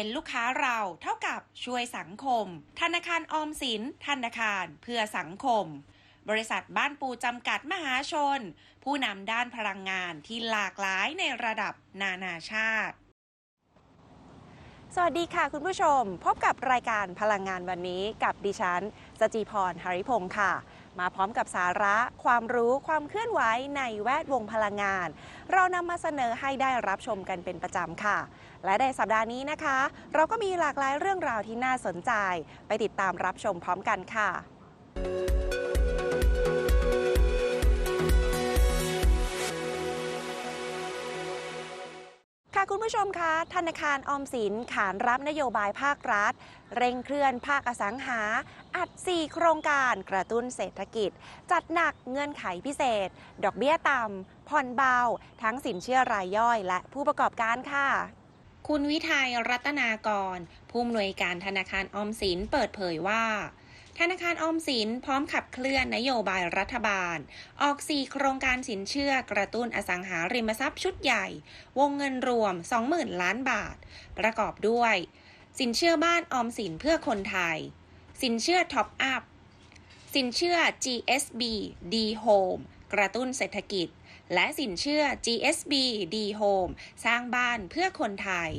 เป็นลูกค้าเราเท่ากับช่วยสังคม ธนาคารออมสิน ธนาคารเพื่อสังคม บริษัทบ้านปูจำกัดมหาชน ผู้นำด้านพลังงานที่หลากหลายในระดับนานาชาติสวัสดีค่ะคุณผู้ชม พบกับรายการพลังงานวันนี้กับดิฉันสจีพรหริพงศ์ค่ะ มาพร้อมกับสาระความรู้ความเคลื่อนไหวในแวดวงพลังงาน เรานำมาเสนอให้ได้รับชมกันเป็นประจำค่ะ และในสัปดาห์นี้นะคะ เราก็มีหลากหลายเรื่องราวที่น่าสนใจ ไปติดตามรับชมพร้อมกันค่ะ คุณผู้ชมคะธนาคารออมสินขานรับนโยบายภาครัฐ เร่งเคลื่อนภาคอสังหา อัด 4 โครงการกระตุ้นเศรษฐกิจ จัดหนักเงื่อนไขพิเศษ ดอกเบี้ยต่ำผ่อนเบา ทั้งสินเชื่อรายย่อยและผู้ประกอบการค่ะคุณวิทัยรัตนากร ผู้อำนวยการธนาคารออมสินเปิดเผยว่า ธนาคารออมสินพร้อมขับเคลื่อนนโยบายรัฐบาล ออก 4 โครงการสินเชื่อกระตุ้นอสังหาริมทรัพย์ชุดใหญ่ วงเงินรวม 20,000 ล้านบาท ประกอบด้วย สินเชื่อบ้านออมสินเพื่อคนไทย สินเชื่อท็อปอัพ สินเชื่อ GSB D Home กระตุ้นเศรษฐกิจ และสินเชื่อ GSB D Home สร้างบ้านเพื่อคนไทย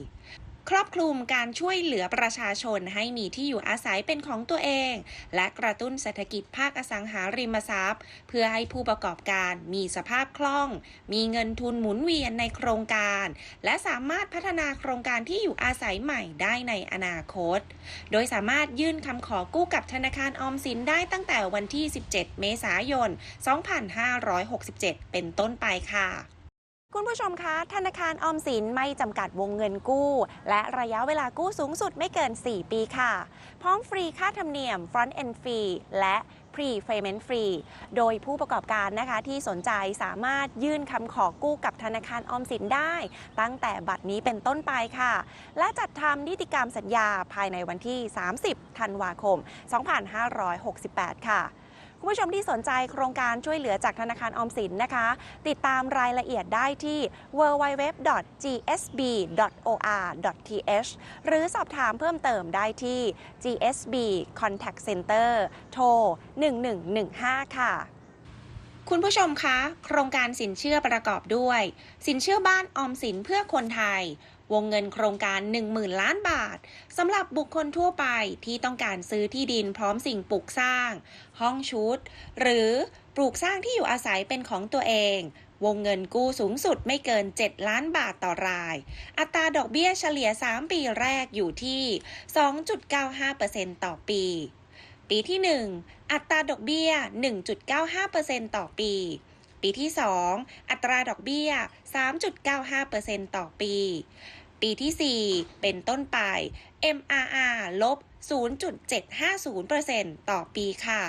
ครอบคลุมการช่วยเหลือประชาชนให้มีที่อยู่อาศัยเป็นของตัวเอง และกระตุ้นเศรษฐกิจภาคอสังหาริมทรัพย์ เพื่อให้ผู้ประกอบการมีสภาพคล่อง มีเงินทุนหมุนเวียนในโครงการ และสามารถพัฒนาโครงการที่อยู่อาศัยใหม่ได้ในอนาคต โดยสามารถยื่นคำขอกู้กับธนาคารออมสินได้ตั้งแต่วันที่ 17 เมษายน 2567 เป็นต้นไปค่ะ คุณผู้ชมคะ ธนาคารออมสินไม่จำกัดวงเงินกู้ และระยะเวลากู้สูงสุดไม่เกิน 4 ปีค่ะ พร้อมฟรีค่าธรรมเนียม Front End Fee และ Pre-Payment Free โดยผู้ประกอบการนะคะที่สนใจสามารถยื่นคำขอกู้กับธนาคารออมสินได้ ตั้งแต่บัดนี้เป็นต้นไปค่ะ และจัดทำนิติกรรมสัญญาภายในวันที่ 30 ธันวาคม 2568 ค่ะ คุณผู้ชมที่สนใจโครงการช่วยเหลือจากธนาคารออมสินนะคะ ติดตามรายละเอียดได้ที่ www.gsb.or.th หรือสอบถามเพิ่มเติมได้ที่ GSB Contact Center โทร 1115 ค่ะคุณผู้ชมคะ โครงการสินเชื่อประกอบด้วย สินเชื่อบ้านออมสินเพื่อคนไทย วงเงินโครงการ 10,000 ล้านบาทสำหรับบุคคลทั่วไปที่ต้องการซื้อที่ดินพร้อมสิ่งปลูกสร้าง ห้องชุด หรือปลูกสร้างที่อยู่อาศัยเป็นของตัวเอง วงเงินกู้สูงสุดไม่เกิน 7 ล้านบาทต่อราย อัตราดอกเบี้ยเฉลี่ย 3 ปีแรกอยู่ที่ 2.95%ต่อปี ปีที่ 1 อัตราดอกเบี้ย 1.95%ต่อปีปีที่ 2 อัตราดอกเบี้ย 3.95%ต่อปี ปีที่ 4 เป็นต้นไป MRR ลบ 0.750%ต่อปีค่ะ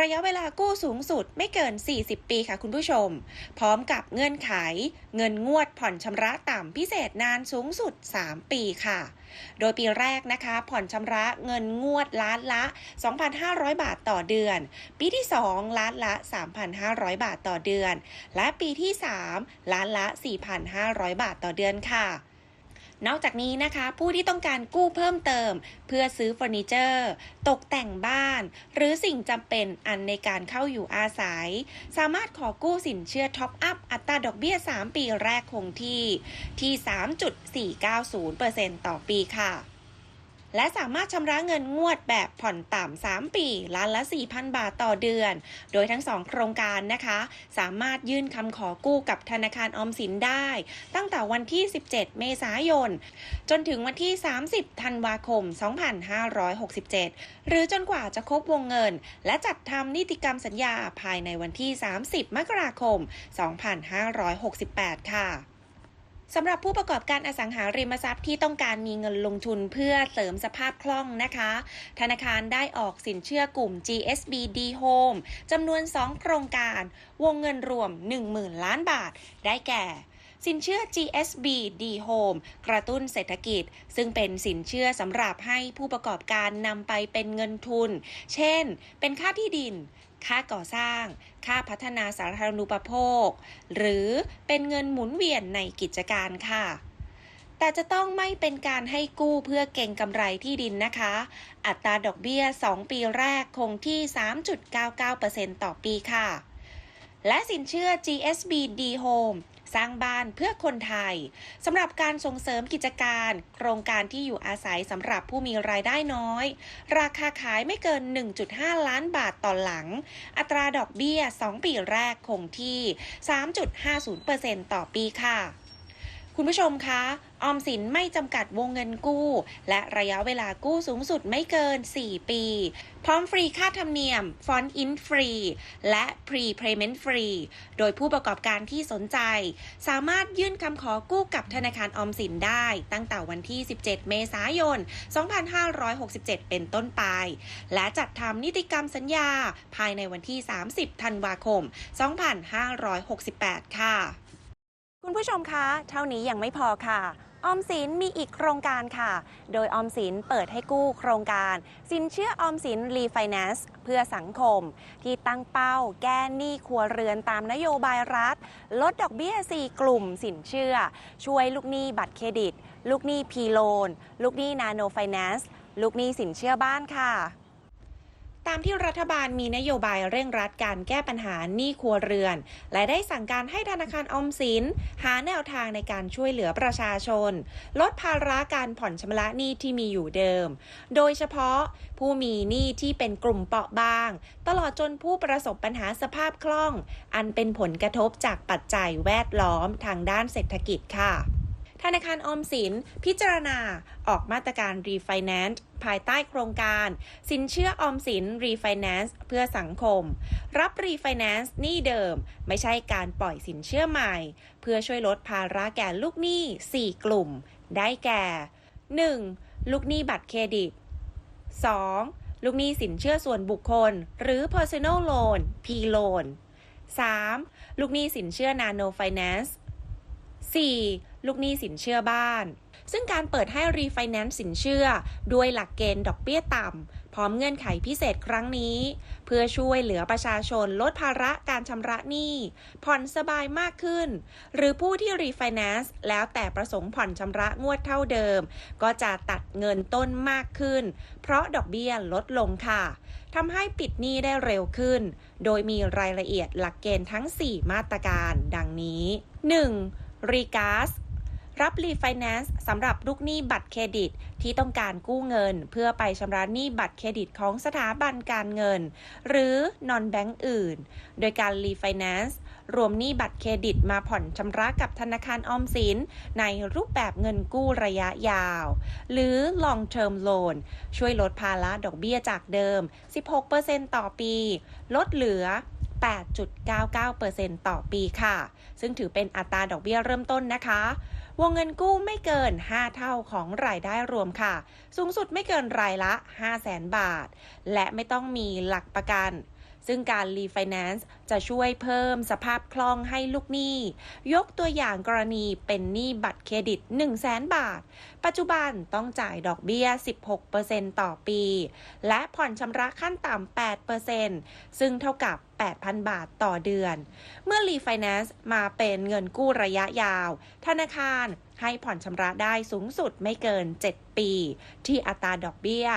ระยะเวลากู้สูงสุดไม่เกิน 40 ปีค่ะคุณผู้ชม พร้อมกับเงื่อนไข เงินงวดผ่อนชำระต่ำพิเศษนานสูงสุด 3 ปีค่ะ โดยปีแรกนะคะ ผ่อนชำระเงินงวดล้านละ 2,500 บาทต่อเดือน ปีที่ 2 ล้านละ 3,500 บาทต่อเดือน และปีที่ 3 ล้านละ 4,500 บาทต่อเดือนค่ะ นอกจากนี้นะคะผู้ที่ต้องการกู้เพิ่มเติม เพื่อซื้อเฟอร์นิเจอร์ ตกแต่งบ้าน หรือสิ่งจำเป็นอันในการเข้าอยู่อาศัย สามารถขอกู้สินเชื่อท็อปอัพอัตราดอกเบี้ย 3 ปีแรกคงที่ที่ 3.490%ต่อปีค่ะ และสามารถชำระเงินงวดแบบผ่อนต่ำ 3 ปีล้านละ 4,000 บาทต่อเดือน โดยทั้ง 2 โครงการนะคะ สามารถยื่นคำขอกู้กับธนาคารออมสินได้ ตั้งแต่วันที่ 17 เมษายน จนถึงวันที่ 30 ธันวาคม 2567 หรือจนกว่าจะครบวงเงิน และจัดทำนิติกรรมสัญญาภายในวันที่ 30 มกราคม 2568 ค่ะ สำหรับผู้ประกอบการอสังหาริมทรัพย์ที่ต้องการมีเงินลงทุนเพื่อเสริมสภาพคล่องนะคะ ธนาคารได้ออกสินเชื่อกลุ่ม GSB D Home จำนวน 2 โครงการ วงเงินรวม 10,000 ล้านบาท ได้แก่ สินเชื่อ GSB D Home กระตุ้นเศรษฐกิจ ซึ่งเป็นสินเชื่อสำหรับให้ผู้ประกอบการนำไปเป็นเงินทุน เช่น เป็นค่าที่ดิน ค่าก่อสร้าง ค่าพัฒนาสาธารณูปโภค หรือเป็นเงินหมุนเวียนในกิจการค่ะ แต่จะต้องไม่เป็นการให้กู้เพื่อเก่งกำไรที่ดินนะคะ อัตราดอกเบี้ย 2 ปีแรกคงที่ 3.99%ต่อปีค่ะ และสินเชื่อ GSB D Home สร้างบ้านเพื่อคนไทยสำหรับการส่งเสริมกิจการ โครงการที่อยู่อาศัยสำหรับผู้มีรายได้น้อย ราคาขายไม่เกิน 1.5 ล้านบาทต่อหลัง อัตราดอกเบี้ย 2 ปีแรกคงที่ 3.50%ต่อปีค่ะ คุณผู้ชมคะออมสินไม่จำกัดวงเงินกู้ และระยะเวลากู้สูงสุดไม่เกิน 4 ปี พร้อมฟรีค่าธรรมเนียม ฟอนต์อินฟรี และพรีเพย์เมนต์ฟรี โดยผู้ประกอบการที่สนใจ สามารถยื่นคำขอกู้กับธนาคารออมสินได้ตั้งแต่วันที่ 17 เมษายน 2567 เป็นต้นไป และจัดทำนิติกรรมสัญญา ภายในวันที่ 30 ธันวาคม 2568 ค่ะ คุณผู้ชมคะ เท่านี้ยังไม่พอค่ะ ออมสินมีอีกโครงการค่ะ โดยออมสินเปิดให้กู้โครงการ สินเชื่อออมสินรีไฟแนนซ์เพื่อสังคม ที่ตั้งเป้าแก้หนี้ครัวเรือนตามนโยบายรัฐ ลดดอกเบี้ย 4 กลุ่มสินเชื่อ ช่วยลูกหนี้บัตรเครดิต ลูกหนี้พีโลน ลูกหนี้นาโนไฟแนนซ์ ลูกหนี้สินเชื่อบ้านค่ะ ตามที่รัฐบาลมีนโยบายเร่งรัดการแก้ปัญหาหนี้ครัวเรือน และได้สั่งการให้ธนาคารออมสิน หาแนวทางในการช่วยเหลือประชาชน ลดภาระการผ่อนชำระหนี้ที่มีอยู่เดิม โดยเฉพาะผู้มีหนี้ที่เป็นกลุ่มเปราะบาง ตลอดจนผู้ประสบปัญหาสภาพคล่อง อันเป็นผลกระทบจากปัจจัยแวดล้อมทางด้านเศรษฐกิจค่ะ ธนาคารออมสินพิจารณาออกมาตรการรีไฟแนนซ์ภายใต้โครงการ สินเชื่อออมสินรีไฟแนนซ์เพื่อสังคม รับรีไฟแนนซ์หนี้เดิม ไม่ใช่การปล่อยสินเชื่อใหม่ เพื่อช่วยลดภาระแก่ลูกหนี้ 4 กลุ่ม ได้แก่ 1. ลูกหนี้บัตรเครดิต 2. ลูกหนี้สินเชื่อส่วนบุคคล หรือ personal loan P loan 3. ลูกหนี้สินเชื่อ nano finance 4. ลูกหนี้สินเชื่อบ้าน ซึ่งการเปิดให้รีไฟแนนซ์สินเชื่อ ด้วยหลักเกณฑ์ดอกเบี้ยต่ำ พร้อมเงื่อนไขพิเศษครั้งนี้ เพื่อช่วยเหลือประชาชนลดภาระการชำระหนี้ ผ่อนสบายมากขึ้น หรือผู้ที่รีไฟแนนซ์แล้วแต่ประสงค์ผ่อนชำระงวดเท่าเดิม ก็จะตัดเงินต้นมากขึ้น เพราะดอกเบี้ยลดลงค่ะทำให้ปิดหนี้ได้เร็วขึ้น โดยมีรายละเอียดหลักเกณฑ์ทั้ง 4 มาตรการ ดังนี้ 1. รีกาส รับรีไฟแนนซ์สำหรับลูกหนี้บัตรเครดิต ที่ต้องการกู้เงิน เพื่อไปชำระหนี้บัตรเครดิตของสถาบันการเงิน หรือนอนแบงก์อื่น โดยการรีไฟแนนซ์รวมหนี้บัตรเครดิตมาผ่อนชำระกับธนาคารออมสิน ในรูปแบบเงินกู้ระยะยาว หรือ long term loan ช่วยลดภาระดอกเบี้ยจากเดิม 16%ต่อปี ลดเหลือ8.99%ต่อปีค่ะ ซึ่งถือเป็นอัตราดอกเบี้ยเริ่มต้นนะคะ วงเงินกู้ไม่เกิน 5 เท่าของรายได้รวมค่ะ สูงสุดไม่เกินรายละ 5 0 0แสนบาท และไม่ต้องมีหลักประกัน ซึ่งการรีไฟแนนซ์จะช่วยเพิ่มสภาพคล่องให้ลูกหนี้ ยกตัวอย่างกรณีเป็นหนี้บัตรเครดิต 1 0 0 0 0แสนบาท ปัจจุบันต้องจ่ายดอกเบี้ย 16%ต่อปี และผ่อนชำระขั้นต่ำ 8%ซึ่งเท่ากับ 8,000 บาทต่อเดือน เมื่อรีไฟแนนซ์มาเป็นเงินกู้ระยะยาว ธนาคาร ให้ผ่อนชำระได้สูงสุดไม่เกิน 7 ปี ที่อัตราดอกเบี้ย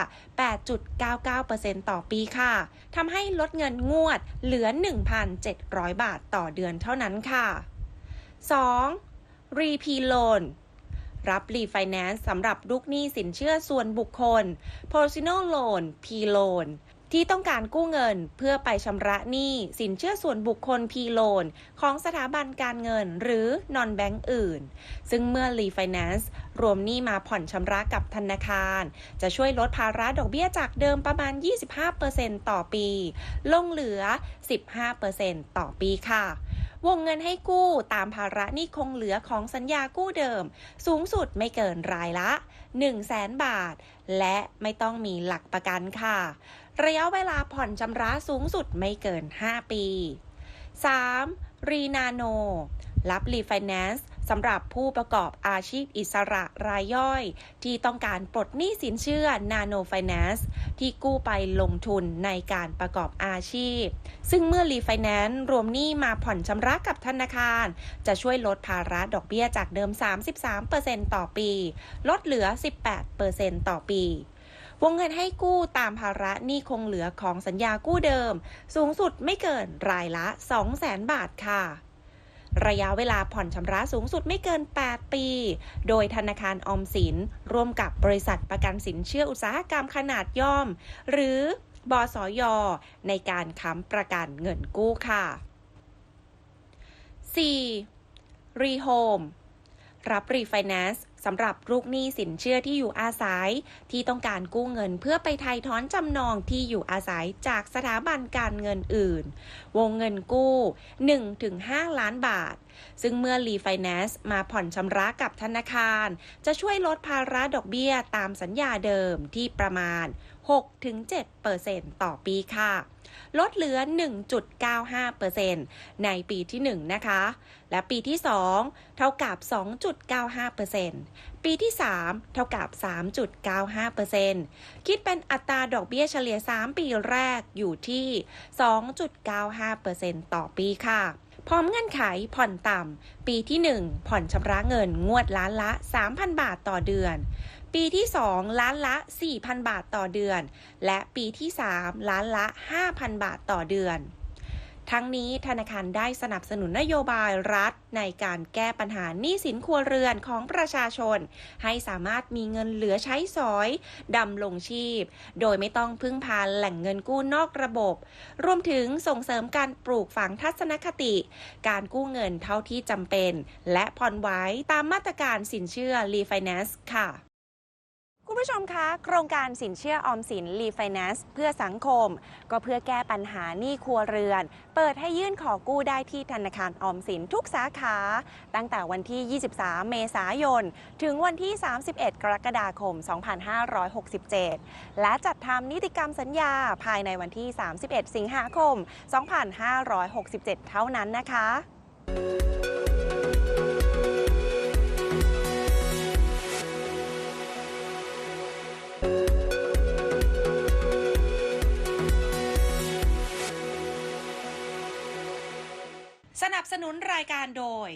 8.99%ต่อปีค่ะทำให้ลดเงินงวดเหลือ 1,700 บาทต่อเดือนเท่านั้นค่ะ 2. รีพีโลนรับรีไฟแนนซ์สำหรับลูกหนี้สินเชื่อส่วนบุคคล personal loan P loan ที่ต้องการกู้เงินเพื่อไปชำระหนี้สินเชื่อส่วนบุคคล P loan ของสถาบันการเงินหรือ non bank อื่น ซึ่งเมื่อ refinance รวมหนี้มาผ่อนชำระกับธนาคาร จะช่วยลดภาระดอกเบี้ยจากเดิมประมาณ 25%ต่อปี ลงเหลือ 15%ต่อปีค่ะวงเงินให้กู้ตามภาระหนี้คงเหลือของสัญญากู้เดิม สูงสุดไม่เกินรายละ 1 0 0 0 0แสนบาท และไม่ต้องมีหลักประกันค่ะ ระยะเวลาผ่อนชำระสูงสุดไม่เกิน 5 ปี 3. รีนาโน รับรีไฟแนนซ์สำหรับผู้ประกอบอาชีพอิสระรายย่อย ที่ต้องการปลดหนี้สินเชื่อนาโนไฟแนนซ์ที่กู้ไปลงทุนในการประกอบอาชีพ ซึ่งเมื่อรีไฟแนนซ์รวมหนี้มาผ่อนชำระกับธนาคาร จะช่วยลดภาระดอกเบี้ยจากเดิม 33%ต่อปี ลดเหลือ 18%ต่อปี วงเงินให้กู้ตามภาระหนี้คงเหลือของสัญญากู้เดิม สูงสุดไม่เกินรายละ 200,000 บาทค่ะระยะเวลาผ่อนชำระสูงสุดไม่เกิน 8 ปี โดยธนาคารออมสิน ร่วมกับบริษัทประกันสินเชื่ออุตสาหกรรมขนาดย่อม หรือบสยในการค้ำประกันเงินกู้ค่ะ 4. รีโฮมรับรีไฟแนนซ์ สำหรับลูกหนี้สินเชื่อที่อยู่อาศัย ที่ต้องการกู้เงินเพื่อไปไทยถอนจำนองที่อยู่อาศัยจากสถาบันการเงินอื่น วงเงินกู้ 1-5 ล้านบาท ซึ่งเมื่อรีไฟแนนซ์มาผ่อนชำระกับธนาคาร จะช่วยลดภาระดอกเบี้ยตามสัญญาเดิมที่ประมาณ 6-7%ต่อปีค่ะ ลดเหลือ 1.95%ในปีที่ 1 นะคะ และปีที่ 2 เท่ากับ 2.95%ปีที่ 3 เท่ากับ 3.95%คิดเป็นอัตราดอกเบี้ยเฉลี่ย 3 ปีแรกอยู่ที่ 2.95%ต่อปีค่ะพร้อมเงื่อนไขผ่อนต่ำ ปีที่ 1 ผ่อนชำระเงินงวดล้านละ 3,000 บาทต่อเดือน ปีที่ 2 ล้านละ 4,000 บาทต่อเดือน และปีที่ 3 ล้านละ 5,000 บาทต่อเดือน ทั้งนี้ธนาคารได้สนับสนุนนโยบายรัฐ ในการแก้ปัญหาหนี้สินครัวเรือนของประชาชน ให้สามารถมีเงินเหลือใช้สอยดำรงชีพ โดยไม่ต้องพึ่งพาแหล่งเงินกู้นอกระบบ รวมถึงส่งเสริมการปลูกฝังทัศนคติ การกู้เงินเท่าที่จำเป็น และผ่อนไว้ตามมาตรการสินเชื่อ Refinance ค่ะ คุณผู้ชมคะ โครงการสินเชื่อออมสินรีไฟแนนซ์เพื่อสังคม ก็เพื่อแก้ปัญหาหนี้ครัวเรือน เปิดให้ยื่นขอกู้ได้ที่ธนาคารออมสินทุกสาขา ตั้งแต่วันที่ 23 เมษายน ถึงวันที่ 31 กรกฎาคม 2567 และจัดทำนิติกรรมสัญญาภายในวันที่ 31 สิงหาคม 2567 เท่านั้นนะคะ สนุนรายการโดย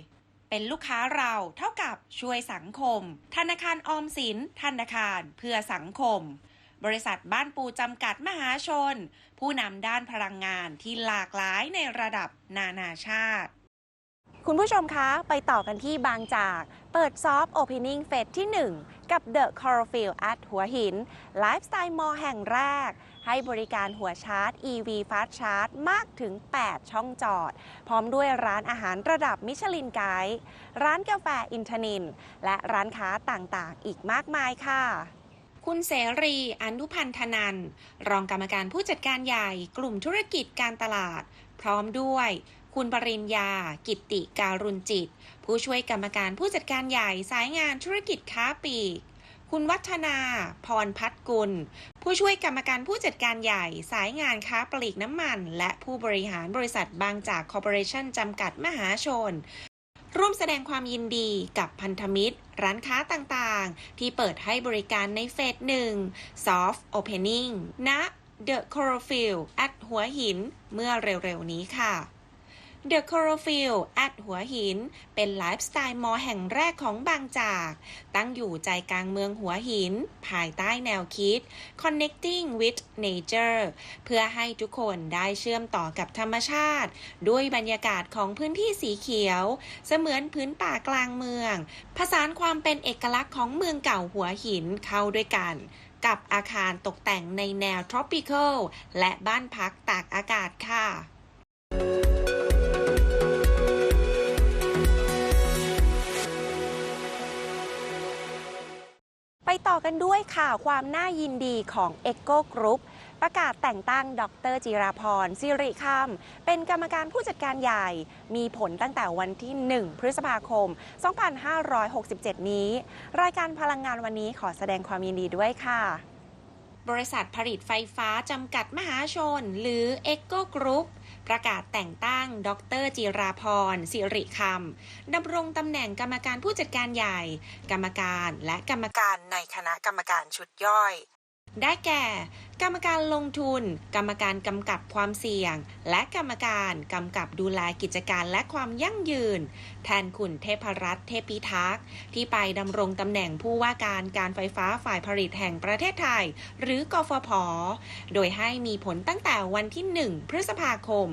เป็นลูกค้าเราเท่ากับช่วยสังคม ธนาคารออมสิน ธนาคารเพื่อสังคม บริษัทบ้านปูจำกัดมหาชน ผู้นำด้านพลังงานที่หลากหลายในระดับนานาชาติ คุณผู้ชมคะไปต่อกันที่บางจาก เปิดซอฟต์โอเพนนิ่งเฟสที่ 1 กับ The Chlorophyll at หัวหินไลฟ์สไตล์มอแห่งแรก ให้บริการหัวชาร์จ EV Fast Charge มากถึง 8 ช่องจอด พร้อมด้วยร้านอาหารระดับมิชลินไกด์ร้านกาแฟอินทนิน และร้านค้าต่างๆ อีกมากมายค่ะคุณเสรีอนุพันธนัน รองกรรมการผู้จัดการใหญ่กลุ่มธุรกิจการตลาด พร้อมด้วย คุณปริญญา กิตติการุณจิต ผู้ช่วยกรรมการผู้จัดการใหญ่สายงานธุรกิจค้าปลีก คุณวัฒนาพรพัฒกุล ผู้ช่วยกรรมการผู้จัดการใหญ่ สายงานค้าปลีกน้ำมัน และผู้บริหารบริษัทบางจากคอร์ปอเรชั่นจำกัดมหาชน ร่วมแสดงความยินดีกับพันธมิตร ร้านค้าต่างๆ ที่เปิดให้บริการในเฟสหนึ่ง Soft Opening ณ The Chlorophyll at หัวหิน เมื่อเร็วๆนี้ค่ะ The Chlorophyll at หัวหิน เป็นไลฟ์สไตล์มอแห่งแรกของบางจาก ตั้งอยู่ใจกลางเมืองหัวหิน ภายใต้แนวคิด Connecting with Nature เพื่อให้ทุกคนได้เชื่อมต่อกับธรรมชาติ ด้วยบรรยากาศของพื้นที่สีเขียว เสมือนพื้นป่ากลางเมือง ผสานความเป็นเอกลักษณ์ของเมืองเก่าหัวหินเข้าด้วยกันกับอาคารตกแต่งในแนว tropical และบ้านพักตากอากาศค่ะ ไปต่อกันด้วยข่าวความน่ายินดีของ e c o Group ประกาศแต่งตั้ง ดรจิราพรสิริคำเป็นกรรมการผู้จัดการใหญ่ มีผลตั้งแต่วันที่ 1 พฤษภาคม 2567 นี้ รายการพลังงานวันนี้ขอแสดงความยินดีด้วยค่ะ บริษัทผลิตไฟฟ้าจำกัดมหาชน หรือ e c o Group ป ประกาศแต่งตั้ง ดรจิราพรสิริคำดำรงตำแหน่งกรรมการผู้จัดการใหญ่ กรรมการและกรรมการในคณะกรรมการชุดย่อย ได้แก่ กรรมการลงทุน กรรมการกำกับความเสี่ยง และกรรมการกำกับดูแลกิจการและความยั่งยืน แทนคุณเทพรัตน์เทพิทักษ์ที่ไปดำรงตำแหน่งผู้ว่าการการไฟฟ้าฝ่ายผลิตแห่งประเทศไทย หรือกฟผ โดยให้มีผลตั้งแต่วันที่ 1 พฤษภาคม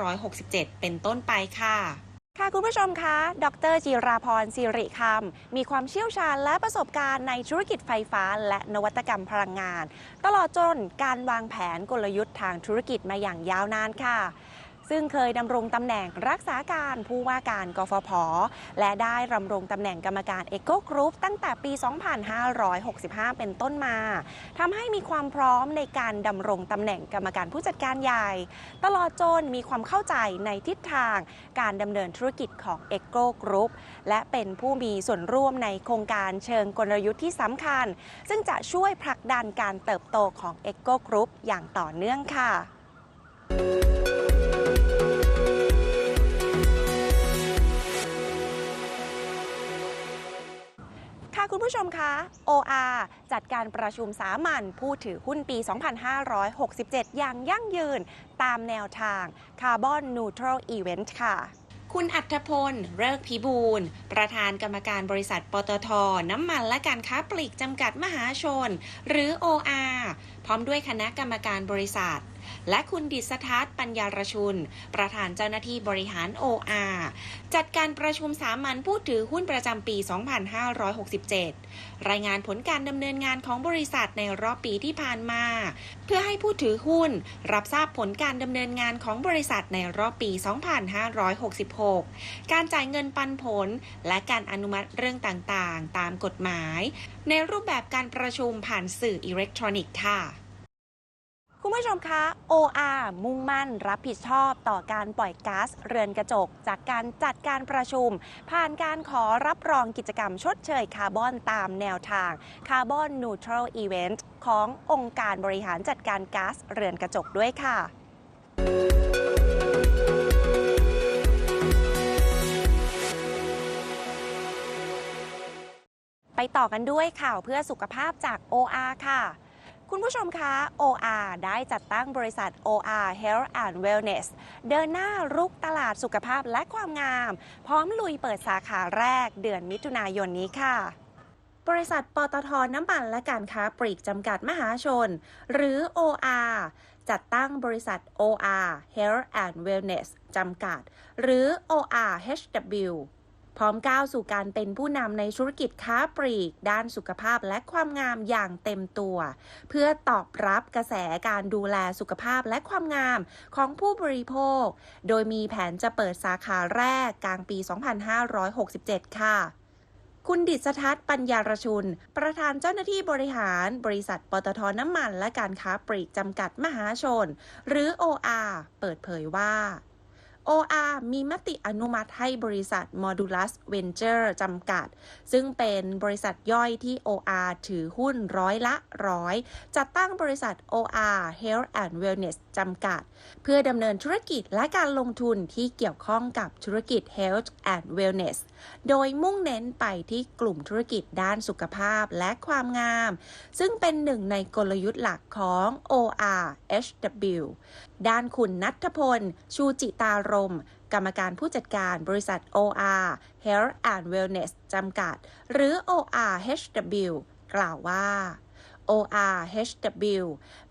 2567 เป็นต้นไปค่ะ ค่ะคุณผู้ชมคะ ดรจิราพรสิริคำ มีความเชี่ยวชาญและประสบการณ์ในธุรกิจไฟฟ้า และนวัตกรรมพลังงาน ตลอดจนการวางแผนกลยุทธ์ทางธุรกิจมาอย่างยาวนานค่ะ ซึ่งเคยดำรงตำแหน่งรักษาการผู้ว่าการกฟผ และได้ดำรงตำแหน่งกรรมการเอ o กรุ๊ปตั้งแต่ปี 2565 เป็นต้นมาทำให้มีความพร้อมในการดำรงตำแหน่งกรรมการผู้จัดการใหญ่ ตลอดจนมีความเข้าใจในทิศทางการดำเนินธุรกิจของ e c o Group และเป็นผู้มีส่วนร่วมในโครงการเชิงกลยุทธ์ที่สำคัญ ซึ่งจะช่วยผลักดันการเติบโตของ e c o Group อย่างต่อเนื่องค่ะ คุณผู้ชมคะ OR จัดการประชุมสามัญผู้ถือหุ้นปี 2567 อย่างยั่งยืนตามแนวทาง Carbon Neutral Event ค่ะ คุณอัธพล เลิกพิบูล ประธานกรรมการบริษัทปตท น้ำมันและการค้าปลีกจำกัดมหาชน หรือ OR พร้อมด้วยคณะกรรมการบริษัท และคุณดิษทัศน์ปัญญารชุน ประธานเจ้าหน้าที่บริหาร OR จัดการประชุมสามัญผู้ถือหุ้นประจำปี 2567 รายงานผลการดำเนินงานของบริษัทในรอบปีที่ผ่านมา เพื่อให้ผู้ถือหุ้น รับทราบผลการดำเนินงานของบริษัทในรอบปี 2566 การจ่ายเงินปันผล และการอนุมัติเรื่องต่างๆ ตามกฎหมาย ในรูปแบบการประชุมผ่านสื่ออิเล็กทรอนิกส์ค่ะ คุณผู้ชมคะ OR มุ่งมั่นรับผิดชอบต่อการปล่อยก๊าซเรือนกระจก จากการจัดการประชุม ผ่านการขอรับรองกิจกรรมชดเชยคาร์บอนตามแนวทาง Carbon Neutral Event ขององค์การบริหารจัดการก๊าซเรือนกระจกด้วยค่ะไปต่อกันด้วยข่าวเพื่อสุขภาพจาก OR ค่ะ คุณผู้ชมคะ OR ได้จัดตั้งบริษัท OR Health and Wellness เดินหน้ารุกตลาดสุขภาพและความงาม พร้อมลุยเปิดสาขาแรกเดือนมิถุนายนนี้ค่ะบริษัทปตทน้ำมันและการค้าปลีกจำกัดมหาชน หรือ OR จัดตั้งบริษัท OR Health and Wellness จำกัด หรือ ORHW พร้อมก้าวสู่การเป็นผู้นำในธุรกิจค้าปลีก ด้านสุขภาพและความงามอย่างเต็มตัว เพื่อตอบรับกระแสการดูแลสุขภาพและความงามของผู้บริโภค โดยมีแผนจะเปิดสาขาแรกกลางปี 2567 ค่ะคุณดิษทัศน์ปัญญารชุน ประธานเจ้าหน้าที่บริหาร บริษัทปตทน้ำมันและการค้าปลีกจำกัดมหาชน หรือ OR เปิดเผยว่า OR มีมติอนุมัติให้บริษัท Modulus Venture จำกัด ซึ่งเป็นบริษัทย่อยที่ OR ถือหุ้นร้อยละร้อยจัดตั้งบริษัท OR Health and Wellness จำกัด เพื่อดำเนินธุรกิจและการลงทุนที่เกี่ยวข้องกับธุรกิจ Health and Wellness โดยมุ่งเน้นไปที่กลุ่มธุรกิจด้านสุขภาพและความงาม ซึ่งเป็นหนึ่งในกลยุทธ์หลักของ OR HW ด้านคุณนัทพล ชูจิตารม กรรมการผู้จัดการบริษัท OR Health and Wellness จำกัด หรือ ORHW กล่าวว่า ORHW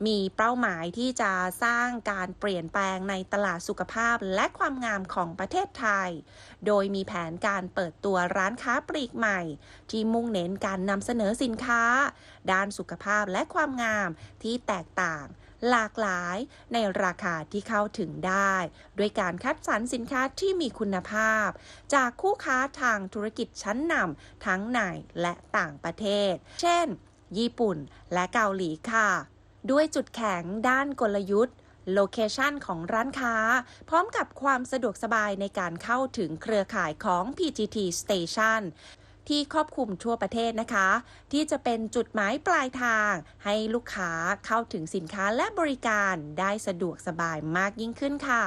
มีเป้าหมายที่จะสร้างการเปลี่ยนแปลงในตลาดสุขภาพและความงามของประเทศไทย โดยมีแผนการเปิดตัวร้านค้าปลีกใหม่ ที่มุ่งเน้นการนำเสนอสินค้า ด้านสุขภาพและความงามที่แตกต่าง หลากหลายในราคาที่เข้าถึงได้ ด้วยการคัดสรรสินค้าที่มีคุณภาพ จากคู่ค้าทางธุรกิจชั้นนำทั้งในและต่างประเทศ เช่น ญี่ปุ่นและเกาหลีค่ะ ด้วยจุดแข็งด้านกลยุทธ์โลเคชันของร้านค้า พร้อมกับความสะดวกสบายในการเข้าถึงเครือข่ายของ PGT Station ที่ครอบคลุมทั่วประเทศนะคะ ที่จะเป็นจุดหมายปลายทาง ให้ลูกค้าเข้าถึงสินค้าและบริการได้สะดวกสบายมากยิ่งขึ้นค่ะ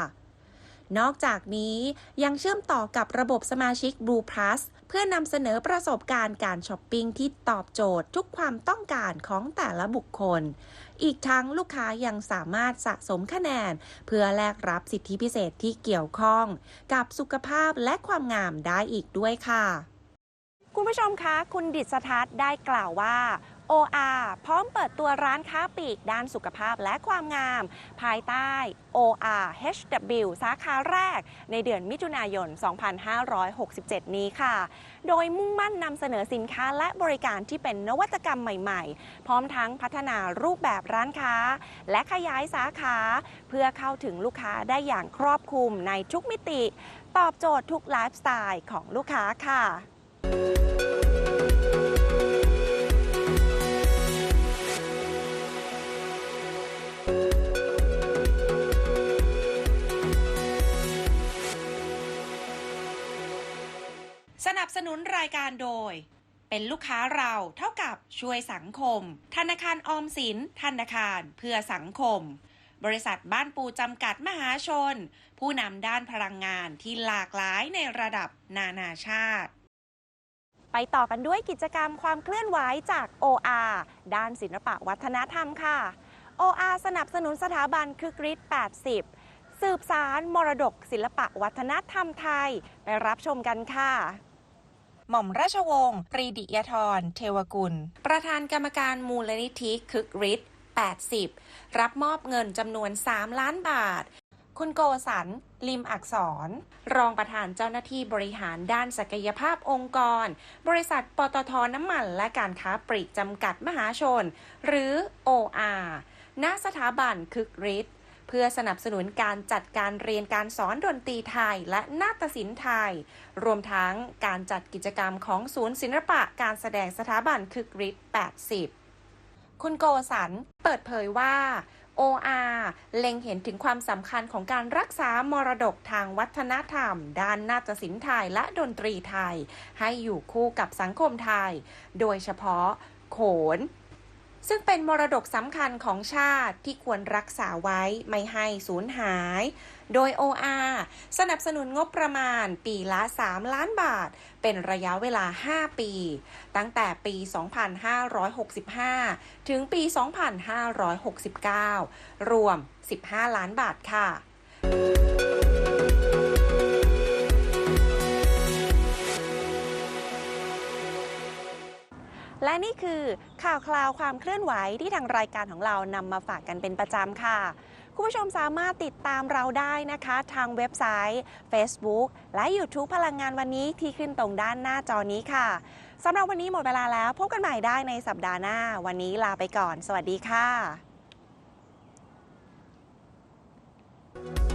นอกจากนี้ยังเชื่อมต่อกับระบบสมาชิก Blue Plus เพื่อนำเสนอประสบการณ์การช้อปปิ้งที่ตอบโจทย์ทุกความต้องการของแต่ละบุคคล อีกทั้งลูกค้ายังสามารถสะสมคะแนน เพื่อแลกรับสิทธิพิเศษที่เกี่ยวข้อง กับสุขภาพและความงามได้อีกด้วยค่ะ คุณผู้ชมคะ คุณดิษทัศน์ได้กล่าวว่า OR พร้อมเปิดตัวร้านค้าปลีกด้านสุขภาพและความงาม ภายใต้ OR HW สาขาแรก ในเดือนมิถุนายน 2567 นี้ค่ะ โดยมุ่งมั่นนำเสนอสินค้าและบริการที่เป็นนวัตกรรมใหม่ๆ พร้อมทั้งพัฒนารูปแบบร้านค้า และขยายสาขา เพื่อเข้าถึงลูกค้าได้อย่างครอบคลุมในทุกมิติ ตอบโจทย์ทุกไลฟ์สไตล์ของลูกค้าค่ะ สนับสนุนรายการโดย เป็นลูกค้าเราเท่ากับช่วยสังคม ธนาคารออมสิน ธนาคารเพื่อสังคม บริษัทบ้านปูจำกัดมหาชน ผู้นำด้านพลังงานที่หลากหลายในระดับนานาชาติ ไปต่อกันด้วยกิจกรรมความเคลื่อนไหวจาก OR ด้านศิลปะวัฒนธรรมค่ะ OR สนับสนุนสถาบันคึกฤทธิ์80 สืบสารมรดกศิลปะวัฒนธรรมไทย ไปรับชมกันค่ะหม่อมราชวงศ์ปรีดิยธรเทวกุล ประธานกรรมการมูลนิธิคึกฤทธิ์80 รับมอบเงินจำนวน 3 ล้านบาท คุณโกสัน ลิมอักษร รองประธานเจ้าหน้าที่บริหารด้านศักยภาพองค์กร บริษัทปตทน้ำมันและการค้าปลีกจำกัดมหาชน หรือ OR ณสถาบันคึกฤทธิ์เพื่อสนับสนุนการจัดการเรียนการสอนดนตรีไทยและนาฏศิลป์ไทย รวมทั้งการจัดกิจกรรมของศูนย์ศิลปะการแสดงสถาบันคึกฤทธิ์ 80 คุณโกสันเปิดเผยว่า OR เล็งเห็นถึงความสำคัญของการรักษามรดกทางวัฒนธรรม ด้านนาฏศิลป์ไทยและดนตรีไทย ให้อยู่คู่กับสังคมไทย โดยเฉพาะโขน ซึ่งเป็นมรดกสำคัญของชาติที่ควรรักษาไว้ไม่ให้สูญหาย โดย OR สนับสนุนงบประมาณปีละ 3 ล้านบาท เป็นระยะเวลา 5 ปี ตั้งแต่ปี 2565 ถึงปี 2569 รวม 15 ล้านบาทค่ะและนี่คือข่าวคราวความเคลื่อนไหวที่ทางรายการของเรานำมาฝากกันเป็นประจำค่ะ คุณผู้ชมสามารถติดตามเราได้นะคะ ทางเว็บไซต์ Facebook และ YouTube พลังงานวันนี้ที่ขึ้นตรงด้านหน้าจอนี้ค่ะสำหรับวันนี้หมดเวลาแล้ว พบกันใหม่ได้ในสัปดาห์หน้า วันนี้ลาไปก่อน สวัสดีค่ะ